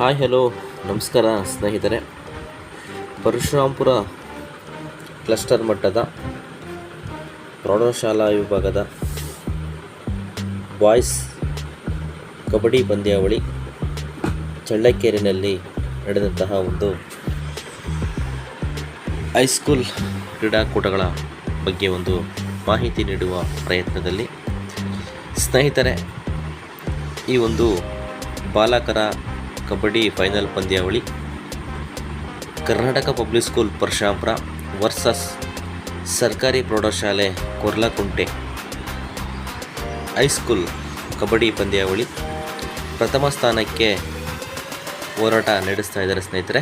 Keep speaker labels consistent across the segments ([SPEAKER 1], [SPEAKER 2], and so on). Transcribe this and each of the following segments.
[SPEAKER 1] Hi hello ನಮಸ್ಕಾರ, ಸ್ನೇಹಿತರೆ. Parashurampura cluster ಮಟ್ಟದ ಪ್ರೌಢಶಾಲಾ ವಿಭಾಗದ ಬಾಯ್ಸ್ ಕಬಡ್ಡಿ ಪಂದ್ಯಾವಳಿ ಚಳ್ಳಕೇರಿನಲ್ಲಿ ನಡೆದಂತಹ ಒಂದು ಹೈಸ್ಕೂಲ್ ಕ್ರೀಡಾಕೂಟಗಳ ಬಗ್ಗೆ ಒಂದು ಮಾಹಿತಿ ನೀಡುವ ಪ್ರಯತ್ನದಲ್ಲಿ ಸ್ನೇಹಿತರೆ, ಈ ಒಂದು ಬಾಲಕರ ಕಬಡ್ಡಿ ಫೈನಲ್ ಪಂದ್ಯಾವಳಿ. Karnataka public school Parashampura versus ಸರ್ಕಾರಿ ಪ್ರೌಢಶಾಲೆ ಕೊರ್ಲಕುಂಟೆ. ಹೈಸ್ಕೂಲ್ ಕಬಡ್ಡಿ ಪಂದ್ಯಾವಳಿ ಪ್ರಥಮ ಸ್ಥಾನಕ್ಕೆ ಹೋರಾಟ ನಡೆಸ್ತಾ ಇದ್ದಾರೆ ಸ್ನೇಹಿತರೆ.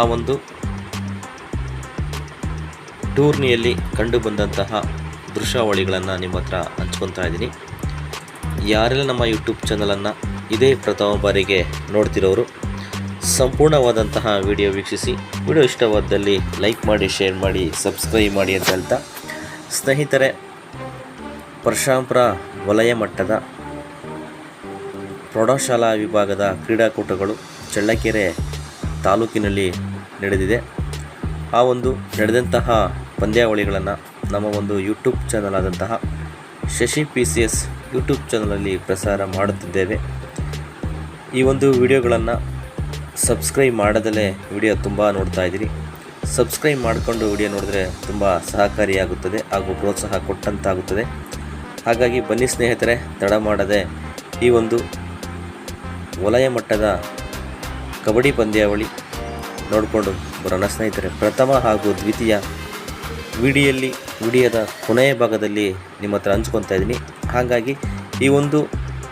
[SPEAKER 1] ಆ ಒಂದು ಟೂರ್ನಿಯಲ್ಲಿ ಕಂಡುಬಂದಂತಹ ದೃಶ್ಯಾವಳಿಗಳನ್ನು ನಿಮ್ಮ ಹತ್ರ ಹಂಚ್ಕೊತಾ ಇದ್ದೀನಿ. ಯಾರೆಲ್ಲ ನಮ್ಮ ಯೂಟ್ಯೂಬ್ ಚಾನಲನ್ನು ಇದೇ ಪ್ರಥಮ ಬಾರಿಗೆ ನೋಡ್ತಿರೋರು, ಸಂಪೂರ್ಣವಾದಂತಹ ವಿಡಿಯೋ ವೀಕ್ಷಿಸಿ, ವಿಡಿಯೋ ಇಷ್ಟವಾದಲ್ಲಿ ಲೈಕ್ ಮಾಡಿ, ಶೇರ್ ಮಾಡಿ, ಸಬ್ಸ್ಕ್ರೈಬ್ ಮಾಡಿ ಅಂತ ಹೇಳ್ತಾ, ಸ್ನೇಹಿತರೆ ಪರಶಾಂಪುರ ವಲಯ ಮಟ್ಟದ ಪ್ರೌಢಶಾಲಾ ವಿಭಾಗದ ಕ್ರೀಡಾಕೂಟಗಳು ಚಳ್ಳಕೆರೆ ತಾಲೂಕಿನಲ್ಲಿ ನಡೆದಿದೆ. ಆ ಒಂದು ನಡೆದಂತಹ ಪಂದ್ಯಾವಳಿಗಳನ್ನು ನಮ್ಮ ಒಂದು ಯೂಟ್ಯೂಬ್ ಚಾನಲ್ ಆದಂತಹ Shashi P C S YouTube ಚಾನಲಲ್ಲಿ ಪ್ರಸಾರ ಮಾಡುತ್ತಿದ್ದೇವೆ. ಈ ಒಂದು ವಿಡಿಯೋಗಳನ್ನು ಸಬ್ಸ್ಕ್ರೈಬ್ ಮಾಡದಲ್ಲೇ ವಿಡಿಯೋ ತುಂಬ ನೋಡ್ತಾ ಇದ್ದೀರಿ. ಸಬ್ಸ್ಕ್ರೈಬ್ ಮಾಡಿಕೊಂಡು ವಿಡಿಯೋ ನೋಡಿದ್ರೆ ತುಂಬ ಸಹಕಾರಿಯಾಗುತ್ತದೆ ಹಾಗೂ ಪ್ರೋತ್ಸಾಹ ಕೊಟ್ಟಂತಾಗುತ್ತದೆ. ಹಾಗಾಗಿ ಬನ್ನಿ ಸ್ನೇಹಿತರೆ, ತಡ ಮಾಡದೆ ಈ ಒಂದು ವಲಯ ಮಟ್ಟದ ಕಬಡ್ಡಿ ಪಂದ್ಯಾವಳಿ ನೋಡಿಕೊಂಡು ಬರೋಣ ಸ್ನೇಹಿತರೆ. ಪ್ರಥಮ ಹಾಗೂ ದ್ವಿತೀಯ ವಿಡಿಯಲ್ಲಿ, ವಿಡಿಯೋದ ಕೊನೆಯ ಭಾಗದಲ್ಲಿ ನಿಮ್ಮ ಹತ್ರ ಹಂಚ್ಕೊತಾ ಇದ್ದೀನಿ. ಹಾಗಾಗಿ ಈ ಒಂದು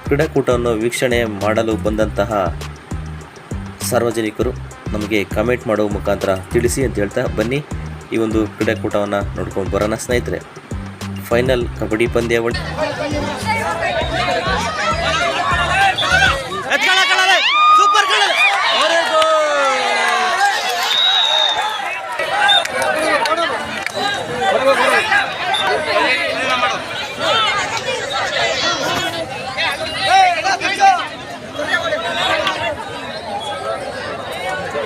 [SPEAKER 1] ಕ್ರೀಡಾಕೂಟವನ್ನು ವೀಕ್ಷಣೆ ಮಾಡಲು ಬಂದಂತಹ ಸಾರ್ವಜನಿಕರು ನಮಗೆ ಕಮೆಂಟ್ ಮಾಡುವ ಮುಖಾಂತರ ತಿಳಿಸಿ ಅಂತ ಹೇಳ್ತಾ ಬನ್ನಿ. ಈ ಒಂದು ಕ್ರೀಡಾಕೂಟವನ್ನು ನೋಡ್ಕೊಂಡು ಬರೋಣ ಸ್ನೇಹಿತರೆ. ಫೈನಲ್ ಕಬಡ್ಡಿ ಪಂದ್ಯಾವಳಿ.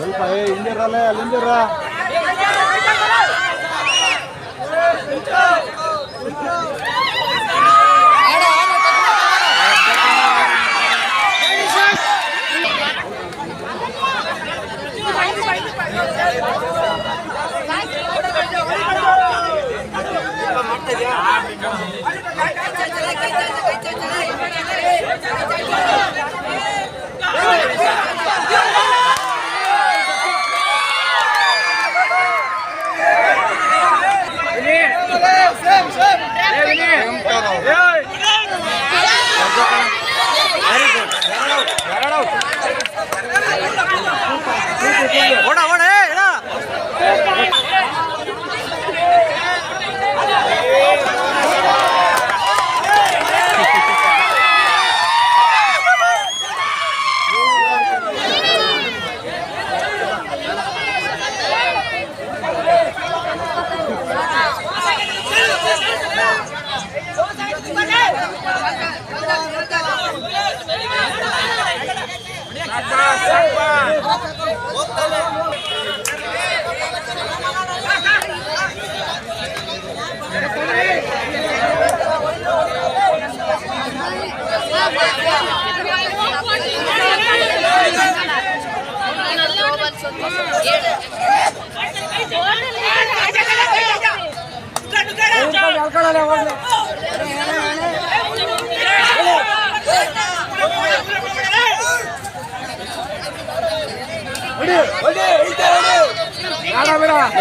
[SPEAKER 2] ಸ್ವಲ್ಪ ಏ ಹಿಂದಿರಲ್ಲ ಅಲ್ಲಿಂದಿರ
[SPEAKER 3] ಓಡ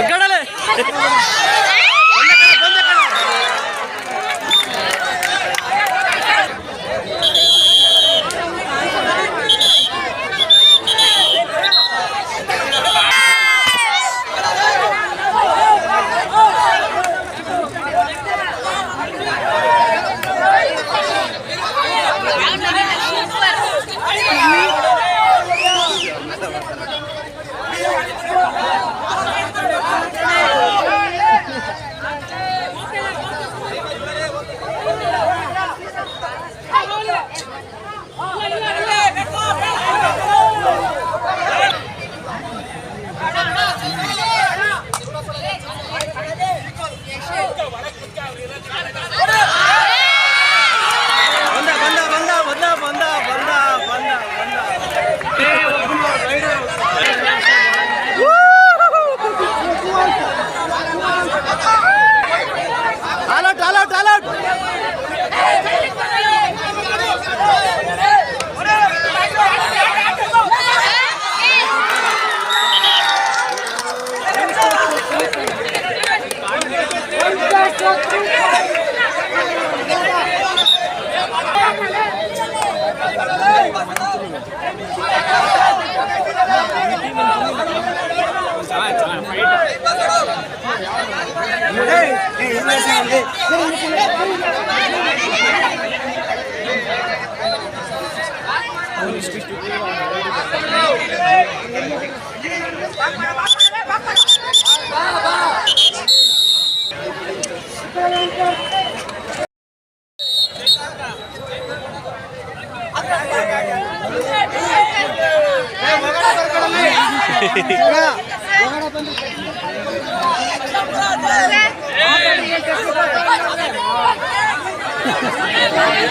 [SPEAKER 3] ఎక్కడలే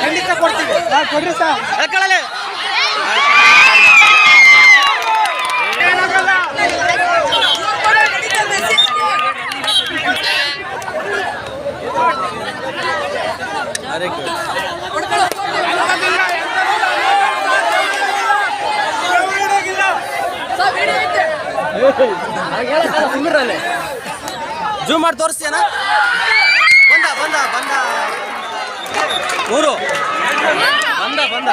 [SPEAKER 3] ಖಂಡಿತ ಕೊಡ್ತೀವಿ ನಾವು ಕೊಡ್ರಿ ಸರ್ ಕಳಲೆ ಅರೆ ಜೂಮ್ ಮಾಡಿ ತೋರಿಸ್ತೀಯ ಬಂದ ಬಂದ ಬಂದ. ಊರು ಬಂದ ಬಂದ.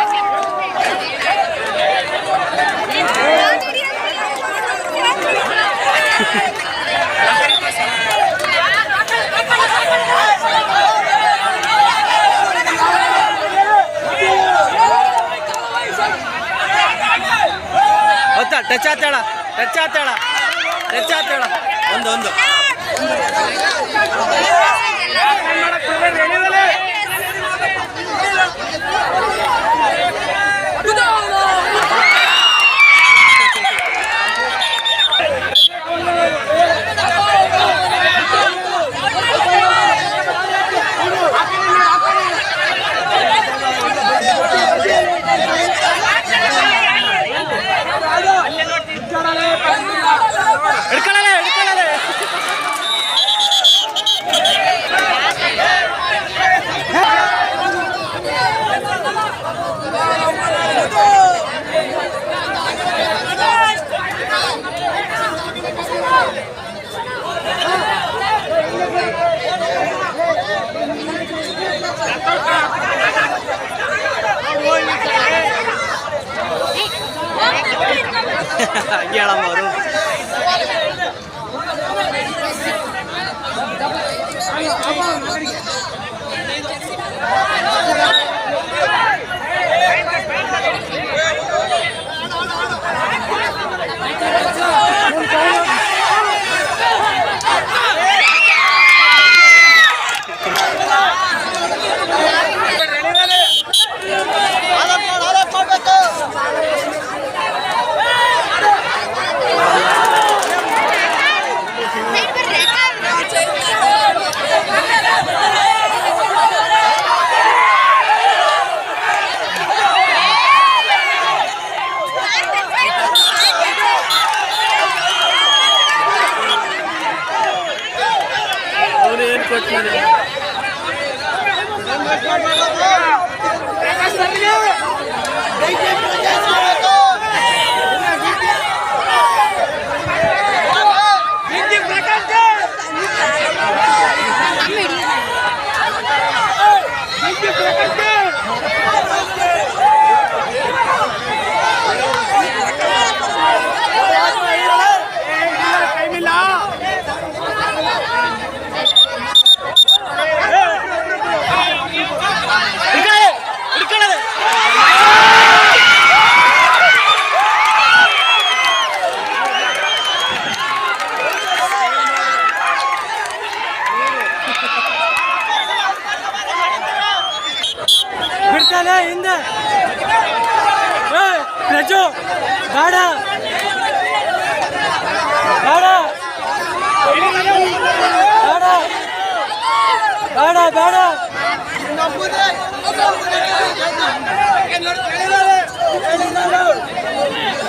[SPEAKER 3] ಟಚ್ ಆತಾಳ ಟಚ್ ಆತೇಳ ಹೆಚ್ಚಾತ್ ಹೇಳ. ಒಂದು ಒಂದು. ஏழாம்
[SPEAKER 2] வரும்
[SPEAKER 3] Yeah.
[SPEAKER 2] Thank you.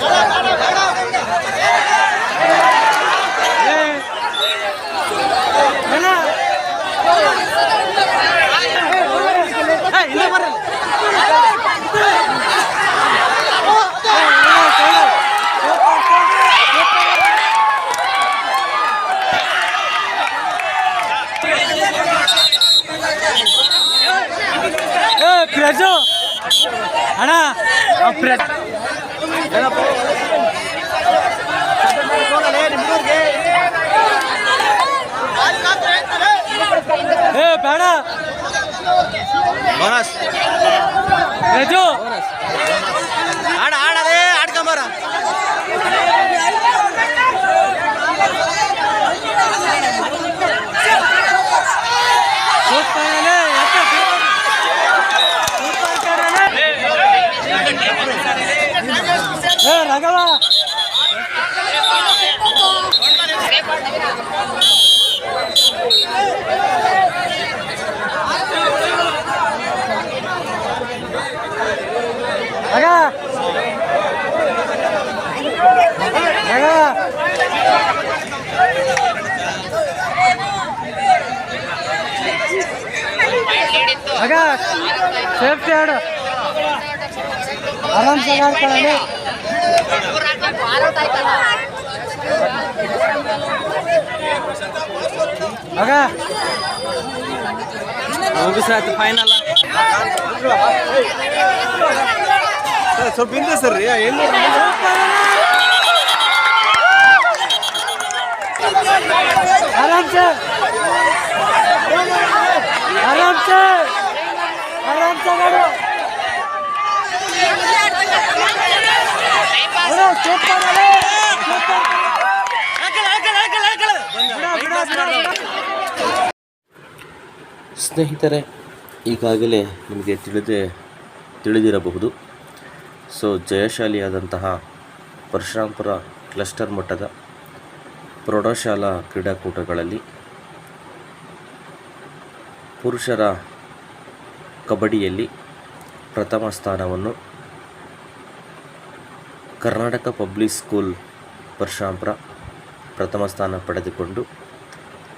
[SPEAKER 2] ভাড়া
[SPEAKER 3] ভাড়া ভাড়া అచ్చు అడా ఏ బేడా బోనస్ అగా! సేఫ్టీ ఆడ ఆరామ్సే ఆడుకోండి ಆರಾಮ್ಸೆ ಆಡ್ಕೊಳ್ಳಿ ಮಗ
[SPEAKER 2] ಮುಗಿಸಾಯ್ತು ಫೈನಲ್ ಸ್ವಲ್ಪ ಹಿಂದೆ ಸರ್ ಎಲ್ಲಿ
[SPEAKER 3] ಆರಾಮ್ ಸರ್. ಆರಾಮ್ ಸರ್. ಆರಾಮ್ ಸರ್ ಸೂಪರ್ ಅರೆ, ಸೂಪರ್.
[SPEAKER 1] ಸ್ನೇಹಿತರೆ, ಈಗಾಗಲೇ ನಿಮಗೆ ತಿಳಿದೇ ತಿಳಿದಿರಬಹುದು. ಸೊ, ಜಯಶಾಲಿಯಾದಂತಹ ಪರಶುರಾಂಪುರ ಕ್ಲಸ್ಟರ್ ಮಟ್ಟದ ಪ್ರೌಢಶಾಲಾ ಕ್ರೀಡಾಕೂಟಗಳಲ್ಲಿ ಪುರುಷರ ಕಬಡ್ಡಿಯಲ್ಲಿ ಪ್ರಥಮ ಸ್ಥಾನವನ್ನು ಕರ್ನಾಟಕ ಪಬ್ಲಿಕ್ ಸ್ಕೂಲ್ ಪರಶುರಾಂಪುರ ಪ್ರಥಮ ಸ್ಥಾನ ಪಡೆದುಕೊಂಡು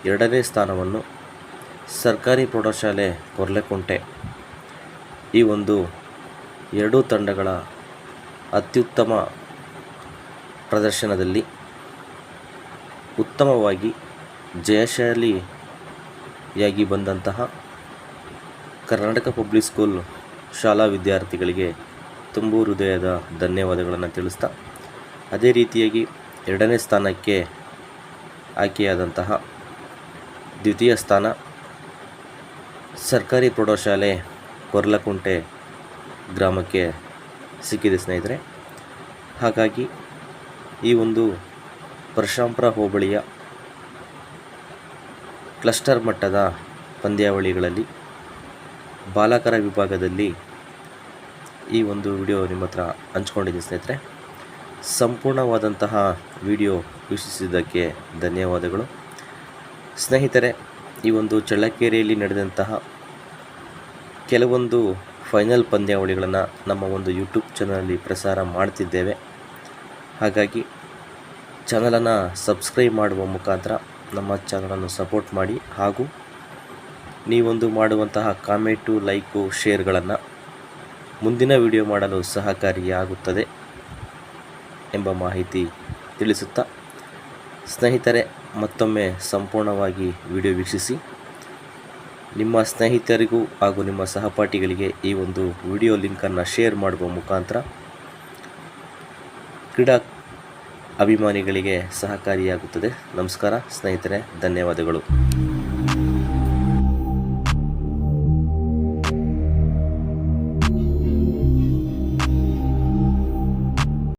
[SPEAKER 1] ಎರಡನೇ ಸ್ಥಾನವನ್ನು ಸರ್ಕಾರಿ ಪ್ರೌಢಶಾಲೆ ಕೊರ್ಲೆಕುಂಟೆ. ಈ ಒಂದು ಎರಡೂ ತಂಡಗಳ ಅತ್ಯುತ್ತಮ ಪ್ರದರ್ಶನದಲ್ಲಿ ಉತ್ತಮವಾಗಿ ಜಯಶಾಲಿಯಾಗಿ ಬಂದಂತಹ ಕರ್ನಾಟಕ ಪಬ್ಲಿಕ್ ಸ್ಕೂಲ್ ಶಾಲಾ ವಿದ್ಯಾರ್ಥಿಗಳಿಗೆ ತುಂಬು ಹೃದಯದ ಧನ್ಯವಾದಗಳನ್ನು ತಿಳಿಸ್ತಾ, ಅದೇ ರೀತಿಯಾಗಿ ಎರಡನೇ ಸ್ಥಾನಕ್ಕೆ ಆಯ್ಕೆಯಾದಂತಹ ದ್ವಿತೀಯ ಸ್ಥಾನ. ಸರ್ಕಾರಿ ಪ್ರೌಢಶಾಲೆ ಕೊರ್ಲಕುಂಟೆ ಗ್ರಾಮಕ್ಕೆ ಸಿಕ್ಕಿದೆ ಸ್ನೇಹಿತರೆ. ಹಾಗಾಗಿ ಈ ಒಂದು ಪರಶಾಂಪುರ ಹೋಬಳಿಯ ಕ್ಲಸ್ಟರ್ ಮಟ್ಟದ ಪಂದ್ಯಾವಳಿಗಳಲ್ಲಿ ಬಾಲಕರ ವಿಭಾಗದಲ್ಲಿ ಈ ಒಂದು ವಿಡಿಯೋ ನಿಮ್ಮ ಹತ್ರ ಹಂಚ್ಕೊಂಡಿದ್ದೀನಿ ಸ್ನೇಹಿತರೆ. ಸಂಪೂರ್ಣವಾದಂತಹ ವಿಡಿಯೋ ವೀಕ್ಷಿಸಿದ್ದಕ್ಕೆ ಧನ್ಯವಾದಗಳು. ಸ್ನೇಹಿತರೆ, ಈ ಒಂದು ಚಳ್ಳಕೆರೆಯಲ್ಲಿ ನಡೆದಂತಹ ಕೆಲವೊಂದು ಫೈನಲ್ ಪಂದ್ಯಾವಳಿಗಳನ್ನು ನಮ್ಮ ಒಂದು ಯೂಟ್ಯೂಬ್ ಚಾನಲಲ್ಲಿ ಪ್ರಸಾರ ಮಾಡ್ತಿದ್ದೇವೆ. ಹಾಗಾಗಿ ಚಾನಲನ್ನು ಸಬ್ಸ್ಕ್ರೈಬ್ ಮಾಡುವ ಮುಖಾಂತರ ನಮ್ಮ ಚಾನಲನ್ನು ಸಪೋರ್ಟ್ ಮಾಡಿ. ಹಾಗೂ ನೀವೊಂದು ಮಾಡುವಂತಹ ಕಾಮೆಂಟು, ಲೈಕು, ಶೇರ್ಗಳನ್ನು ಮುಂದಿನ ವಿಡಿಯೋ ಮಾಡಲು ಸಹಕಾರಿಯಾಗುತ್ತದೆ ಎಂಬ ಮಾಹಿತಿ ತಿಳಿಸುತ್ತಾ, ಸ್ನೇಹಿತರೆ ಮತ್ತೊಮ್ಮೆ ಸಂಪೂರ್ಣವಾಗಿ ವಿಡಿಯೋ ವೀಕ್ಷಿಸಿ. ನಿಮ್ಮ ಸ್ನೇಹಿತರಿಗೂ ಹಾಗೂ ನಿಮ್ಮ ಸಹಪಾಠಿಗಳಿಗೆ ಈ ಒಂದು ವಿಡಿಯೋ ಲಿಂಕನ್ನು ಶೇರ್ ಮಾಡುವ ಮುಖಾಂತರ ಕ್ರೀಡಾ ಅಭಿಮಾನಿಗಳಿಗೆ ಸಹಕಾರಿಯಾಗುತ್ತದೆ. ನಮಸ್ಕಾರ, ಸ್ನೇಹಿತರೆ, ಧನ್ಯವಾದಗಳು.